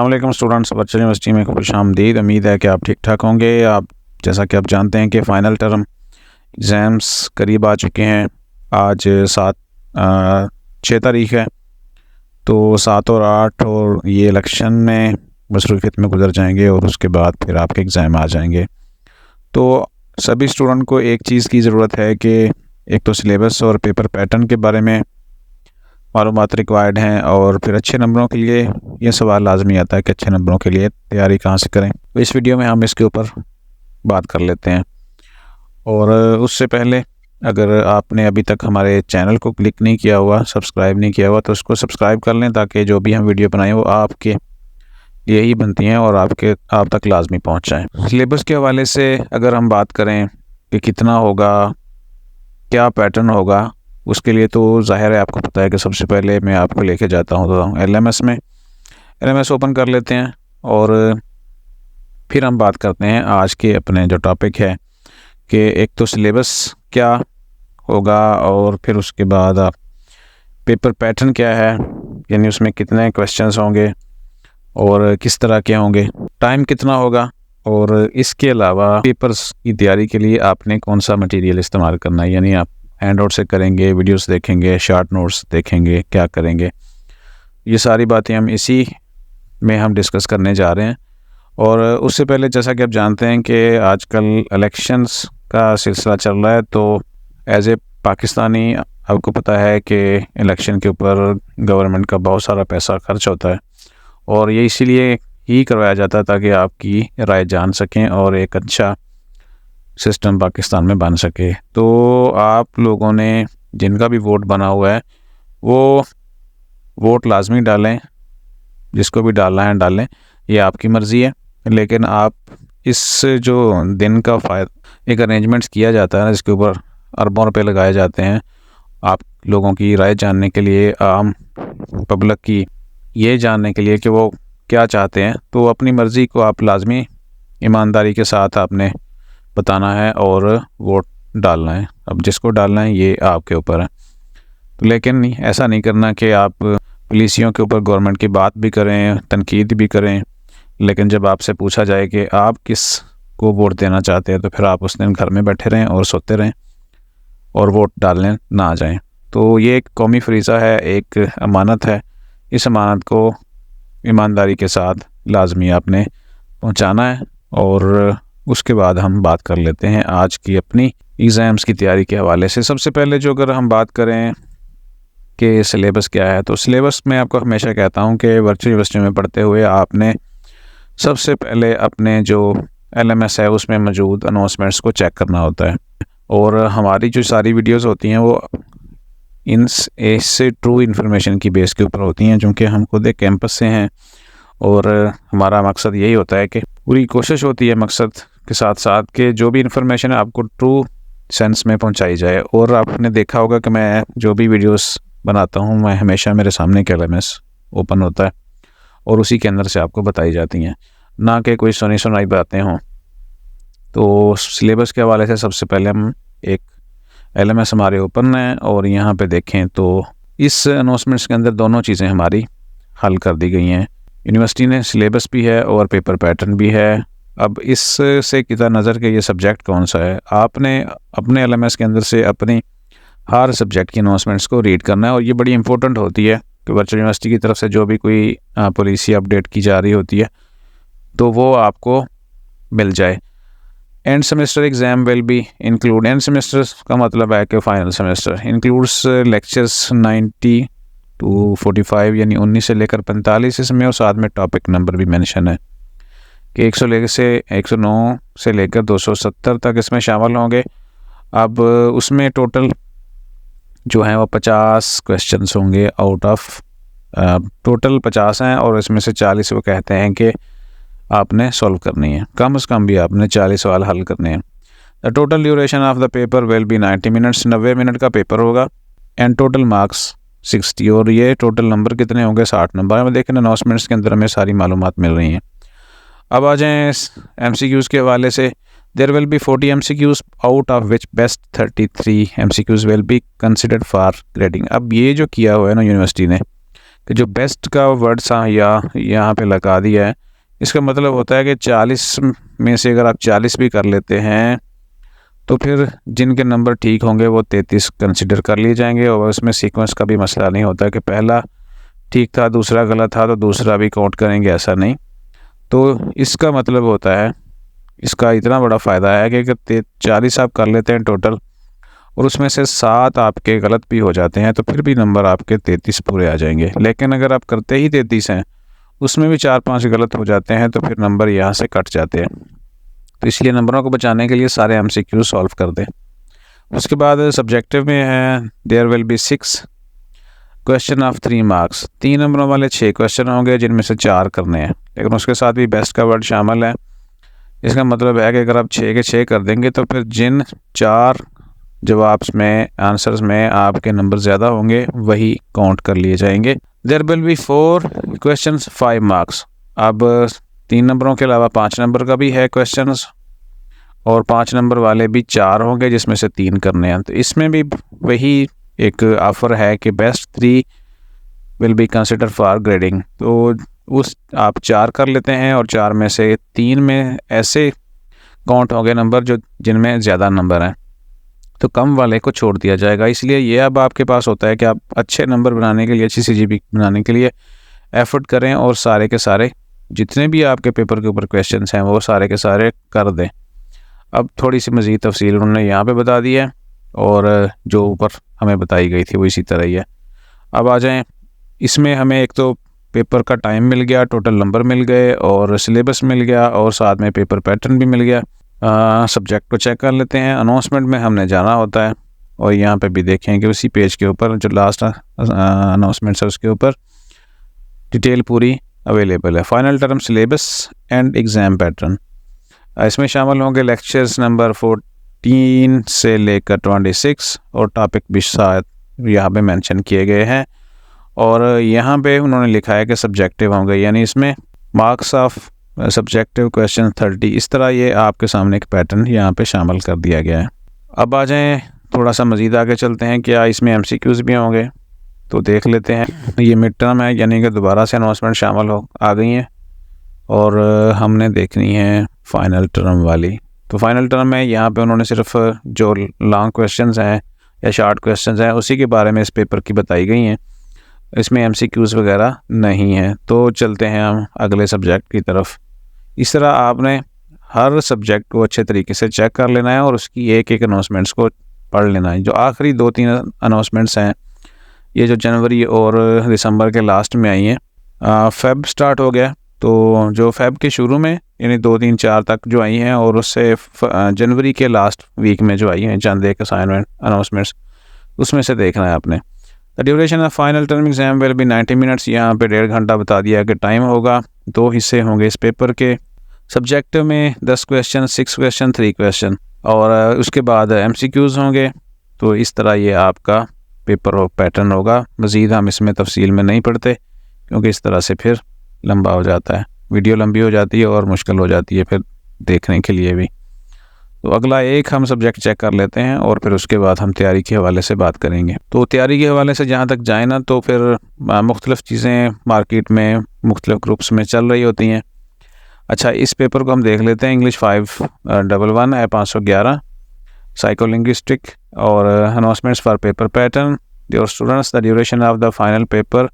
वालेकुम students virtual university में खुश आमदीद। उम्मीद है कि आप ठीक ठाक होंगे। आप, जैसा कि आप जानते हैं कि फ़ाइनल टर्म एग्ज़ाम्स करीब आ चुके हैं। आज सात छः तारीख है। तो सात और आठ और ये इलेक्शन में मसरूफियत में गुजर जाएँगे और उसके बाद फिर आपके एग्ज़ाम आ जाएँगे। तो सभी स्टूडेंट को एक चीज़ की ज़रूरत है कि एक तो सिलेबस और पेपर पैटर्न के बारे में मालूम रिक्वायर्ड हैं और फिर अच्छे नंबरों के लिए ये सवाल लाजमी आता है कि अच्छे नंबरों के लिए तैयारी कहाँ से करें। तो इस वीडियो में हम इसके ऊपर बात कर लेते हैं। और उससे पहले अगर आपने अभी तक हमारे चैनल को क्लिक नहीं किया हुआ, सब्सक्राइब नहीं किया हुआ तो उसको सब्सक्राइब कर लें ताकि जो भी हम वीडियो बनाएँ वो आपके लिए ही बनती हैं और आपके, आप तक लाजमी पहुँच जाएँ सिलेबस के हवाले से अगर हम बात करें कि कितना होगा, क्या पैटर्न होगा उसके लिए तो ज़ाहिर है आपको पता है कि सबसे पहले मैं आपको लेके जाता हूँ तो एल एम एस में एल एम एस ओपन कर लेते हैं और फिर हम बात करते हैं आज के अपने जो टॉपिक है कि एक तो सिलेबस क्या होगा और फिर उसके बाद पेपर पैटर्न क्या है, यानी उसमें कितने क्वेश्चंस होंगे और किस तरह के होंगे टाइम कितना होगा और इसके अलावा पेपर्स की तैयारी के लिए आपने कौन सा मटेरियल इस्तेमाल करना है, यानी आप हैंड आउट से करेंगे वीडियोस देखेंगे शार्ट नोट्स देखेंगे, क्या करेंगे। ये सारी बातें हम इसी में हम डिस्कस करने जा रहे हैं। और उससे पहले जैसा कि आप जानते हैं कि आजकल इलेक्शंस का सिलसिला चल रहा है तो एज ए पाकिस्तानी, आपको पता है कि इलेक्शन के ऊपर गवर्नमेंट का बहुत सारा पैसा खर्च होता है। और ये इसीलिए ही करवाया जाता है ताकि आपकी राय जान सकें और एक अच्छा सिस्टम पाकिस्तान में बन सके। तो आप लोगों ने जिनका भी वोट बना हुआ है, वो वोट लाजमी डालें, जिसको भी डालना है डालें, ये आपकी मर्ज़ी है। लेकिन आप इस जो दिन का फ़ायदा एक अरेंजमेंट्स किया जाता है ना, जिसके ऊपर अरबों रुपये लगाए जाते हैं, आप लोगों की राय जानने के लिए, आम पब्लिक की ये जानने के लिए कि वो क्या चाहते हैं तो अपनी मर्ज़ी को आप लाजमी ईमानदारी के साथ आपने बताना है और वोट डालना है। अब जिसको डालना है, ये आपके ऊपर है। तो लेकिन नहीं ऐसा नहीं करना कि आप पुलिसियों के ऊपर गवर्नमेंट की बात भी करें, तनकीद भी करें, लेकिन जब आपसे पूछा जाए कि आप किस को वोट देना चाहते हैं तो फिर आप उस दिन घर में बैठे रहें और सोते रहें और वोट डालने ना जाएँ। तो ये एक कौमी फरीज़ा है, एक अमानत है। इस अमानत को ईमानदारी के साथ लाजमी आपने पहुंचाना है और उसके बाद हम बात कर लेते हैं आज की अपनी एग्ज़ाम्स की तैयारी के हवाले से। सबसे पहले जो अगर हम बात करें कि सिलेबस क्या है तो सिलेबस में आपको हमेशा कहता हूँ कि वर्चुअल यूनिवर्सिटी में पढ़ते हुए आपने सबसे पहले अपने जो एलएमएस है, उसमें मौजूद अनाउंसमेंट्स को चेक करना होता है। और हमारी जो सारी वीडियोज़ होती हैं, वो इन इससे ट्रू इन्फॉर्मेशन की बेस के ऊपर होती हैं चूँकि हम खुद एक कैंपस से हैं। और हमारा मकसद यही होता है कि पूरी कोशिश होती है मकसद के साथ साथ कि जो भी इन्फॉर्मेशन है आपको ट्रू सेंस में पहुंचाई जाए। और आपने देखा होगा कि मैं जो भी वीडियोस बनाता हूँ, मैं हमेशा मेरे सामने के एलएमएस ओपन होता है और उसी के अंदर से आपको बताई जाती हैं। ना कि कोई सुनी सुनाई बातें हों। तो सिलेबस के हवाले से सबसे पहले हम एक एलएमएस हमारे ओपन है और यहाँ पे देखें तो इस अनाउंसमेंट्स के अंदर दोनों चीज़ें हमारी हल कर दी गई हैं। यूनिवर्सिटी ने सिलेबस भी है और पेपर पैटर्न भी है। अब इससे किता नज़र के ये सब्जेक्ट कौन सा है? आपने अपने एलएमएस के अंदर से अपनी हर सब्जेक्ट की अनाउंसमेंट्स को रीड करना है और ये बड़ी इंपॉर्टेंट होती है कि वर्चुअल यूनिवर्सिटी की तरफ़ से जो भी कोई पॉलिसी अपडेट की जा रही होती है तो वो आपको मिल जाए। End semester exam will be include end semester का मतलब है कि final semester includes lectures 90 to 45 यानी 19 से लेकर 45 इसमें और साथ में टॉपिक नंबर भी मेंशन है। कि 100 लेकर से 109 से लेकर 270 तक इसमें शामिल होंगे। अब उसमें टोटल जो है वो 50 क्वेश्चंस होंगे आउट ऑफ़ टोटल 50 हैं और इसमें से 40 वो कहते हैं कि आपने सॉल्व करनी है। कम से कम भी आपने 40 सवाल हल करने हैं। The total duration of the paper will be 90 minutes नब्बे मिनट का पेपर होगा। एंड टोटल मार्क्स 60 और ये टोटल नंबर कितने होंगे? 60 नंबर हमें देखें अनाउंसमेंट्स के अंदर हमें सारी मालूम मिल रही हैं। अब आ जाएँ एम सी क्यूज़ के हवाले से। There will be forty M C Qs out of which best thirty three M C Qs will be considered for grading अब ये जो किया हुआ है ना यूनिवर्सिटी ने, कि जो बेस्ट का वर्ड सा या, यहाँ पे लगा दिया है, इसका मतलब होता है कि चालीस में से अगर आप चालीस भी कर लेते हैं तो फिर जिनके नंबर ठीक होंगे वो तैंतीस कंसिडर कर लिए जाएँगे और उसमें सीक्वेंस का भी मसला नहीं होता कि पहला ठीक था, दूसरा गलत था तो दूसरा भी काउंट करेंगे, ऐसा नहीं। तो इसका मतलब होता है, इसका इतना बड़ा फ़ायदा है कि अगर चालीस आप कर लेते हैं टोटल और उसमें से सात आपके गलत भी हो जाते हैं तो फिर भी नंबर आपके तैंतीस पूरे आ जाएँगे। लेकिन अगर आप करते ही तैंतीस हैं, उसमें भी चार पाँच गलत हो जाते हैं तो फिर नंबर यहाँ से कट जाते हैं। तो इसलिए नंबरों को बचाने के लिए सारे एम सी क्यू सॉल्व कर दें। उसके बाद सब्जेक्टिव में है there will be six question of three marks तीन नंबरों वाले छः क्वेश्चन होंगे, जिनमें से चार करने हैं। लेकिन उसके साथ भी बेस्ट का वर्ड शामिल है। इसका मतलब है कि अगर आप छः के छः कर देंगे तो फिर जिन चार जवाब में आंसर्स में आपके नंबर ज़्यादा होंगे, वही काउंट कर लिए जाएँगे। There will be four question five marks अब, तीन नंबरों के अलावा पाँच नंबर का भी है क्वेश्चन और पाँच नंबर वाले भी चार होंगे, जिसमें से तीन करने हैं। तो इसमें भी वही एक ऑफ़र है कि best three will be consider for grading तो उस आप चार कर लेते हैं और चार में से तीन में ऐसे काउंट होंगे नंबर जो जिनमें ज़्यादा नंबर हैं। तो कम वाले को छोड़ दिया जाएगा। इसलिए ये अब आपके पास होता है कि आप अच्छे नंबर बनाने के लिए, अच्छी सी बनाने के लिए एफर्ट करें और सारे के सारे, जितने भी आपके पेपर के ऊपर क्वेश्चन हैं, वो सारे के सारे कर दें। अब थोड़ी सी मज़ीद तफसील उन्होंने यहाँ पे बता दी है। और जो ऊपर हमें बताई गई थी वो इसी तरह ही है। अब आ जाएँ। इसमें हमें एक तो पेपर का टाइम मिल गया, टोटल नंबर मिल गए और सिलेबस मिल गया और साथ में पेपर पैटर्न भी मिल गया। सब्जेक्ट को चेक कर लेते हैं। अनाउंसमेंट में हमने जाना होता है और यहाँ पे भी देखें कि उसी पेज के ऊपर, जो लास्ट अनाउंसमेंट है उसके ऊपर, डिटेल पूरी अवेलेबल है। Final term syllabus and exam pattern. इसमें शामिल होंगे लेक्चर्स नंबर फोर्टीन से लेकर ट्वेंटी सिक्स और टॉपिक भी शायद यहाँ पे मेंशन किए गए हैं। और यहाँ पे उन्होंने लिखा है कि सब्जेक्टिव होंगे, यानी इसमें marks of subjective question thirty इस तरह ये आपके सामने एक पैटर्न यहाँ पे शामिल कर दिया गया है। अब आ जाएँ, थोड़ा सा मज़ीद आगे चलते हैं, क्या इसमें एम भी होंगे? तो देख लेते हैं, ये मिड टर्म है, यानी कि दोबारा से अनाउंसमेंट शामिल हो आ गई हैं। और हमने देखनी है फ़ाइनल टर्म वाली। तो फाइनल टर्म में यहाँ पे उन्होंने सिर्फ़ जो लॉन्ग क्वेश्चंस हैं या शार्ट क्वेश्चंस हैं, उसी के बारे में इस पेपर की बताई गई हैं। इसमें एम वगैरह नहीं हैं। तो चलते हैं हम अगले सब्जेक्ट की तरफ़। इस तरह आपने हर सब्जेक्ट को अच्छे तरीके से चेक कर लेना है और उसकी एक एक अनाउंसमेंट्स को पढ़ लेना है। जो आखिरी दो तीन अनाउंसमेंट्स हैं, ये जो जनवरी और दिसंबर के लास्ट में आई हैं फेब स्टार्ट हो गया। तो जो फेब के शुरू में, यानी दो तीन चार तक जो आई हैं और उससे जनवरी के लास्ट वीक में जो आई हैं चंद एक असाइनमेंट अनाउंसमेंट्स उसमें से देखना है आपने। The duration of final term exam will be ninety minutes यहाँ पे डेढ़ घंटा बता दिया कि टाइम होगा। दो हिस्से होंगे इस पेपर के। सब्जेक्ट में दस question six question three question और उसके बाद एम होंगे। तो इस तरह ये आपका पेपर और पैटर्न होगा। मज़ीद हम इसमें तफसील में नहीं पढ़ते, क्योंकि इस तरह से फिर लंबा हो जाता है। वीडियो लंबी हो जाती है और मुश्किल हो जाती है फिर देखने के लिए भी। तो अगला एक हम सब्जेक्ट चेक कर लेते हैं और फिर उसके बाद हम तैयारी के हवाले से बात करेंगे। तो तैयारी के हवाले से जहाँ तक जाए ना तो फिर मुख्तलिफ़ चीज़ें मार्केट में, मुख्तलिफ़ ग्रुप्स में चल रही होती हैं। अच्छा इस पेपर को हम देख लेते हैं इंग्लिश फाइव डबल वन है पाँच सौ ग्यारह साइकोलिंग्विस्टिक और announcements for paper pattern your students the duration of the final paper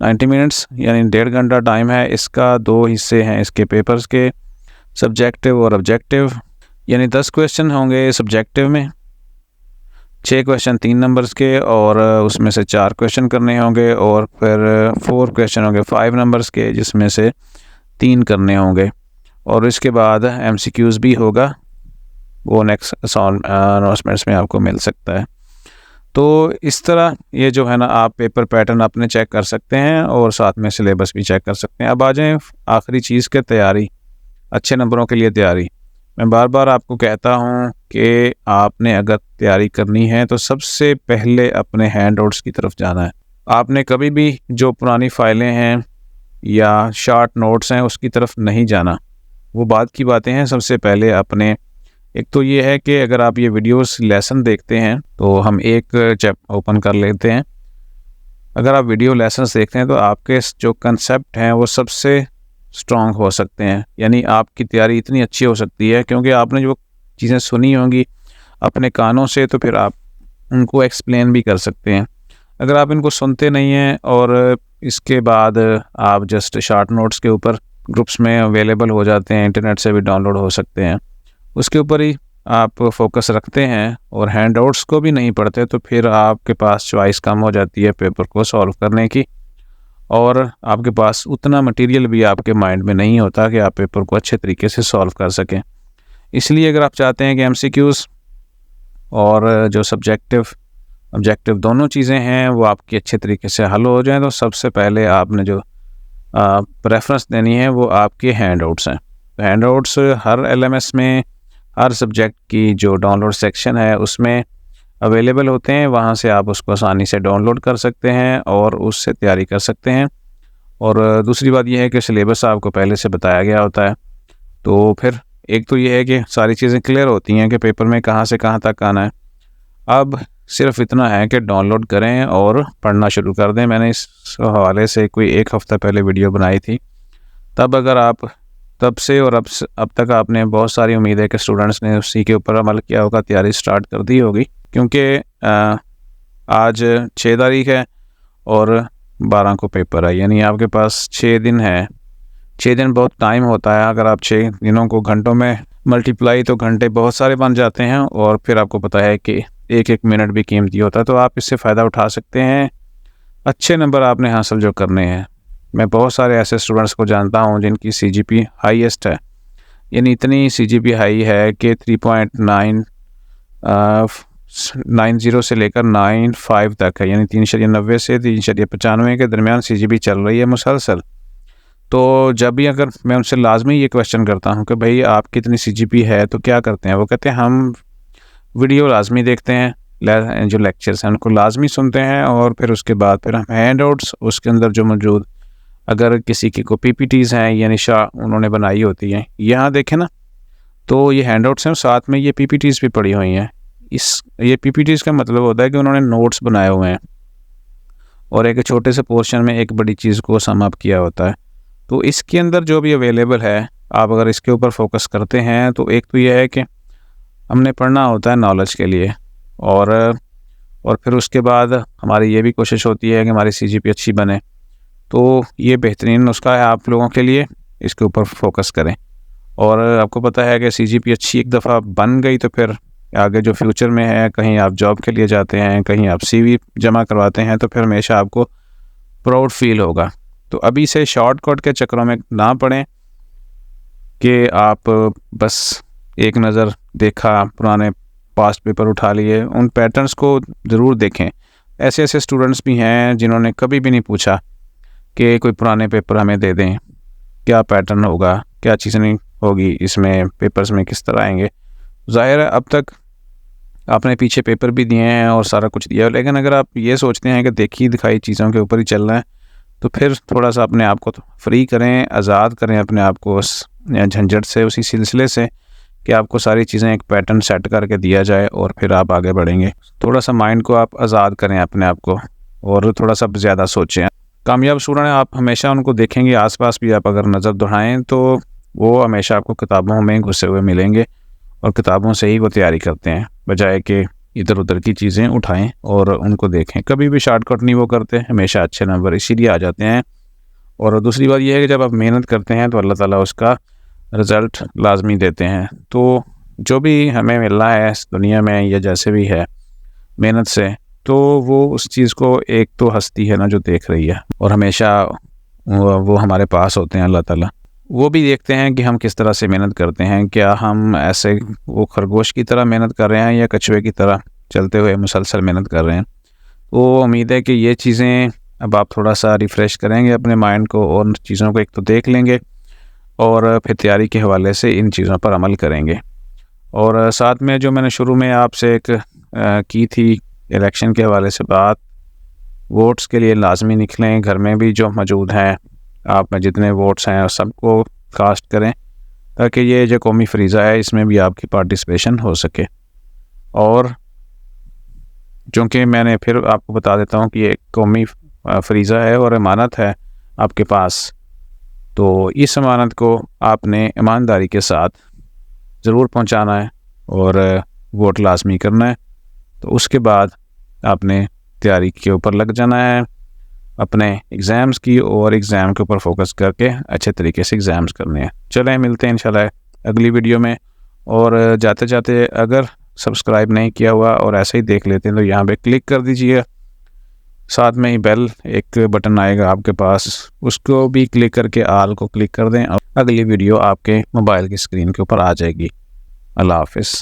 90 minutes, यानी डेढ़ घंटा टाइम है। इसका दो हिस्से हैं, इसके पेपर्स के सब्जेक्टिव और ऑब्जेक्टिव यानी दस क्वेश्चन होंगे सब्जेक्टिव में छः क्वेश्चन तीन नंबर्स के, और उसमें से चार क्वेश्चन करने होंगे, और फिर फोर क्वेश्चन होंगे फाइव नंबर्स के, जिसमें से तीन करने होंगे। और इसके बाद एम भी होगा, वो नेक्स्ट अनाउंसमेंट्स में आपको मिल सकता है। तो इस तरह ये जो है ना, आप पेपर पैटर्न अपने चेक कर सकते हैं और साथ में सिलेबस भी चेक कर सकते हैं। अब आ जाएँ आखिरी चीज़ के तैयारी, अच्छे नंबरों के लिए तैयारी। मैं बार बार आपको कहता हूँ कि आपने अगर तैयारी करनी है तो सबसे पहले अपने हैंड आउट्स की तरफ़ जाना है। आपने कभी भी जो पुरानी फाइलें हैं या शार्ट नोट्स हैं उसकी तरफ़ नहीं जाना। वो बाद की बातें हैं, सबसे पहले अपने एक तो ये है कि अगर आप ये वीडियोस लेसन देखते हैं तो हम एक चैप ओपन कर लेते हैं। अगर आप वीडियो लेसन देखते हैं तो आपके जो कंसेप्ट हैं, वो सबसे स्ट्रॉन्ग हो सकते हैं। यानी आपकी तैयारी इतनी अच्छी हो सकती है, क्योंकि आपने जो चीज़ें सुनी होंगी अपने कानों से तो फिर आप उनको एक्सप्लेन भी कर सकते हैं। अगर आप इनको सुनते नहीं हैं, और इसके बाद आप जस्ट शार्ट नोट्स के ऊपर ग्रुप्स में अवेलेबल हो जाते हैं इंटरनेट से भी डाउनलोड हो सकते हैं। उसके ऊपर ही आप फोकस रखते हैं और हैंड आउट्स को भी नहीं पढ़ते तो फिर आपके पास चॉइस कम हो जाती है पेपर को सॉल्व करने की। और आपके पास उतना मटेरियल भी आपके माइंड में नहीं होता कि आप पेपर को अच्छे तरीके से सॉल्व कर सकें। इसलिए अगर आप चाहते हैं कि एम और जो सब्जेक्टिव ऑब्जेक्टिव दोनों चीज़ें हैं, वो आपकी अच्छे तरीके से हल हो जाएँ तो सबसे पहले आपने जो प्रेफरेंस देनी है, वो आपके हैंड आउट्स हैं। तो हैंड आउट्स हर एलएमएस में हर सब्जेक्ट की जो डाउनलोड सेक्शन है, उसमें अवेलेबल होते हैं। वहाँ से आप उसको आसानी से डाउनलोड कर सकते हैं और उससे तैयारी कर सकते हैं। और दूसरी बात यह है कि सिलेबस आपको पहले से बताया गया होता है। तो फिर एक तो ये है कि सारी चीज़ें क्लियर होती हैं कि पेपर में कहाँ से कहाँ तक आना है। अब सिर्फ़ इतना है कि डाउनलोड करें और पढ़ना शुरू कर दें। मैंने इस हवाले से कोई एक हफ़्ता पहले वीडियो बनाई थी। तब अगर आप तब से और अब अब तक आपने बहुत सारी उम्मीद है कि स्टूडेंट्स ने उसी के ऊपर अमल किया होगा, तैयारी स्टार्ट कर दी होगी। क्योंकि आज छः तारीख है और बारह को पेपर है यानी आपके पास छः दिन है। छः दिन बहुत टाइम होता है। अगर आप छः दिनों को घंटों में मल्टीप्लाई तो घंटे बहुत सारे बन जाते हैं और फिर आपको पता है कि एक एक मिनट भी कीमती होता है। तो आप इससे फ़ायदा उठा सकते हैं। अच्छे नंबर आपने हासिल जो करने हैं। मैं बहुत सारे ऐसे स्टूडेंट्स को जानता हूँ जिनकी सी जी पी हाईएस्ट है। यानी इतनी सी जी पी हाई है कि three point nine nine zero से लेकर नाइन फाइव तक है। यानी तीन शरीय नब्बे से तीन शरीय पचानवे के दरमियान सी जी पी चल रही है मुसलसल। तो जब भी अगर मैं उनसे लाजमी ये क्वेश्चन करता हूँ कि भाई आप कितनी सी जी पी है तो क्या करते हैं? वो कहते हैं, हम वीडियो लाजमी देखते हैं जो लेक्चर्स हैं, उनको लाजमी सुनते हैं और फिर उसके बाद फिर हम हैंड आउट्स उसके अंदर जो मौजूद अगर किसी की को पी हैं, या शाह उन्होंने बनाई होती हैं। यहाँ देखें ना तो ये हैंड आउट्स हैं, साथ में ये पी भी पड़ी हुई हैं। इस, ये पी का मतलब होता है कि उन्होंने नोट्स बनाए हुए हैं। और एक छोटे से पोर्शन में एक बड़ी चीज़ को समअप किया होता है। तो इसके अंदर जो भी अवेलेबल है, आप अगर इसके ऊपर फोकस करते हैं तो एक तो यह है कि हमने पढ़ना होता है नॉलेज के लिए। और और फिर उसके बाद हमारी ये भी कोशिश होती है कि हमारी सीजीपी अच्छी बने। तो ये बेहतरीन नुस्खा है आप लोगों के लिए। इसके ऊपर फोकस करें। और आपको पता है कि सी जी पी अच्छी एक दफ़ा बन गई तो फिर आगे जो फ्यूचर में है, कहीं आप जॉब के लिए जाते हैं, कहीं आप सी वी जमा करवाते हैं तो फिर हमेशा आपको प्राउड फील होगा। तो अभी से शॉर्टकट के चक्रों में ना पड़ें कि आप बस एक नज़र देखा, पुराने पास्ट पेपर उठा लिए, उन पैटर्न्स को ज़रूर देखें। ऐसे ऐसे स्टूडेंट्स भी हैं जिन्होंने कभी भी नहीं पूछा कि कोई पुराने पेपर हमें दे दें। क्या पैटर्न होगा? क्या चीज़ें होगी? इसमें पेपर्स में किस तरह आएँगे? ज़ाहिर है, अब तक आपने पीछे पेपर भी दिए हैं और सारा कुछ दिया लेकिन अगर आप ये सोचते हैं कि देखी दिखाई चीज़ों के ऊपर ही चलना है तो फिर थोड़ा सा अपने आप को फ्री करें, आज़ाद करें अपने आप को उस झंझट से, उसी सिलसिले से कि आपको सारी चीज़ें एक पैटर्न सेट करके दिया जाए और फिर आप आगे बढ़ेंगे। थोड़ा सा माइंड को आप आज़ाद करें अपने आप को और थोड़ा सा ज़्यादा सोचें। कामयाब स्टूडेंट आप हमेशा उनको देखेंगे, आसपास भी आप अगर नज़र दोहराएँ तो वो हमेशा आपको किताबों में घुसे हुए मिलेंगे और किताबों से ही वो तैयारी करते हैं, बजाय कि इधर उधर की चीज़ें उठाएँ और उनको देखें। कभी भी शॉर्टकट नहीं वो करते, हमेशा अच्छे नंबर इसीलिए आ जाते हैं। और दूसरी बात यह है कि जब आप मेहनत करते हैं तो अल्लाह ताला उसका रिज़ल्ट लाजमी देते हैं। तो जो भी हमें मिल रहा है, इस दुनिया में या जैसे भी है, मेहनत से तो वो उस चीज़ को एक तो हस्ती है ना जो देख रही है और हमेशा वो, हमारे पास होते हैं अल्लाह ताला। वो भी देखते हैं कि हम किस तरह से मेहनत करते हैं क्या हम ऐसे वो खरगोश की तरह मेहनत कर रहे हैं या कछुए की तरह चलते हुए मुसलसल मेहनत कर रहे हैं। तो उम्मीद है कि ये चीज़ें अब आप थोड़ा सा रिफ़्रेश करेंगे अपने माइंड को और चीज़ों को एक तो देख लेंगे और फिर तैयारी के हवाले से इन चीज़ों पर अमल करेंगे। और साथ में जो मैंने शुरू में आपसे एक की थी इलेक्शन के हवाले से बात, वोट्स के लिए लाजमी निकलें, घर में भी जो मौजूद हैं, आप में जितने वोट्स हैं सबको कास्ट करें, ताकि ये जो कौमी फ्रीज़ा है, इसमें भी आपकी पार्टिसिपेशन हो सके। और चूँकि मैंने फिर आपको बता देता हूँ कि ये कौमी फ्रीज़ा है और अमानत है आपके पास तो इस अमानत को आपने ईमानदारी के साथ ज़रूर पहुँचाना है और वोट लाजमी करना है। तो उसके बाद आपने तैयारी के ऊपर लग जाना है। अपने एग्ज़ाम्स की और एग्ज़ाम के ऊपर फोकस करके अच्छे तरीके से एग्ज़ाम्स करने हैं। चलें, मिलते हैं इंशाल्लाह अगली वीडियो में। और जाते जाते अगर सब्सक्राइब नहीं किया हुआ और ऐसे ही देख लेते हैं तो यहाँ पे क्लिक कर दीजिए। साथ में ही बेल एक बटन आएगा आपके पास, उसको भी क्लिक करके आल को क्लिक कर दें। और अगली वीडियो आपके मोबाइल की स्क्रीन के ऊपर आ जाएगी। अल्लाह हाफिज़।